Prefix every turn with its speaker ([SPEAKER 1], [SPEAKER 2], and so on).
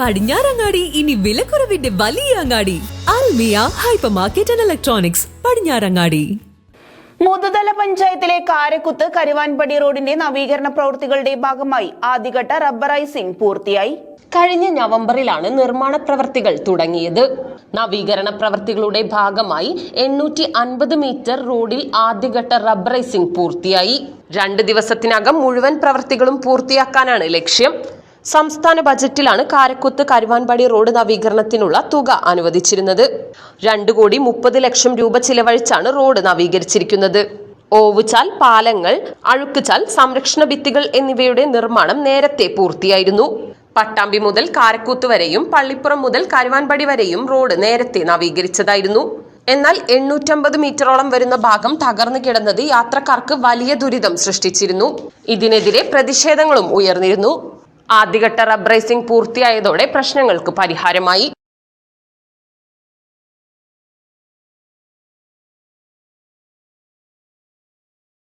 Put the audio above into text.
[SPEAKER 1] പടിഞ്ഞാറങ്ങാടി ഇനി വിലക്കുറവിന്റെ വലിയ അങ്ങാടി. Almiya hyper market and electronics Padinjarangadi.
[SPEAKER 2] Muthuthala പഞ്ചായത്തിലെ കാരക്കുത്ത് കരുവാൻപടി റോഡിന്റെ നവീകരണ പ്രവൃത്തികളുടെ ഭാഗമായി ആദ്യഘട്ട റബ്ബറൈസിംഗ് പൂർത്തിയായി.
[SPEAKER 3] കഴിഞ്ഞ നവംബറിലാണ് നിർമ്മാണ പ്രവർത്തികൾ തുടങ്ങിയത്. നവീകരണ പ്രവർത്തികളുടെ ഭാഗമായി എണ്ണൂറ്റി അൻപത് മീറ്റർ റോഡിൽ ആദ്യഘട്ട റബ്ബറൈസിംഗ് പൂർത്തിയായി. രണ്ട് ദിവസത്തിനകം മുഴുവൻ പ്രവർത്തികളും പൂർത്തിയാക്കാനാണ് ലക്ഷ്യം. സംസ്ഥാന ബജറ്റിലാണ് കാരക്കുത്ത് കരുവാൻപടി റോഡ് നവീകരണത്തിനുള്ള തുക അനുവദിച്ചിരുന്നത്. രണ്ടു കോടി മുപ്പത് ലക്ഷം രൂപ ചിലവഴിച്ചാണ് റോഡ് നവീകരിച്ചിരിക്കുന്നത്. ഓവുചാൽ പാലങ്ങൾ അഴുക്കുചാൽ സംരക്ഷണ ഭിത്തികൾ എന്നിവയുടെ നിർമ്മാണം നേരത്തെ പൂർത്തിയായിരുന്നു. പട്ടാമ്പി മുതൽ കാരക്കൂത്ത് വരെയും പള്ളിപ്പുറം മുതൽ കരുവാൻപടി വരെയും റോഡ് നേരത്തെ നവീകരിച്ചതായിരുന്നു. എന്നാൽ എണ്ണൂറ്റമ്പത് മീറ്ററോളം വരുന്ന ഭാഗം തകർന്നു കിടന്നത് യാത്രക്കാർക്ക് വലിയ ദുരിതം സൃഷ്ടിച്ചിരുന്നു. ഇതിനെതിരെ പ്രതിഷേധങ്ങളും ഉയർന്നിരുന്നു. ആദ്യഘട്ട റബ്രൈസിംഗ് പൂർത്തിയായതോടെ പ്രശ്നങ്ങൾക്ക് പരിഹാരമായി.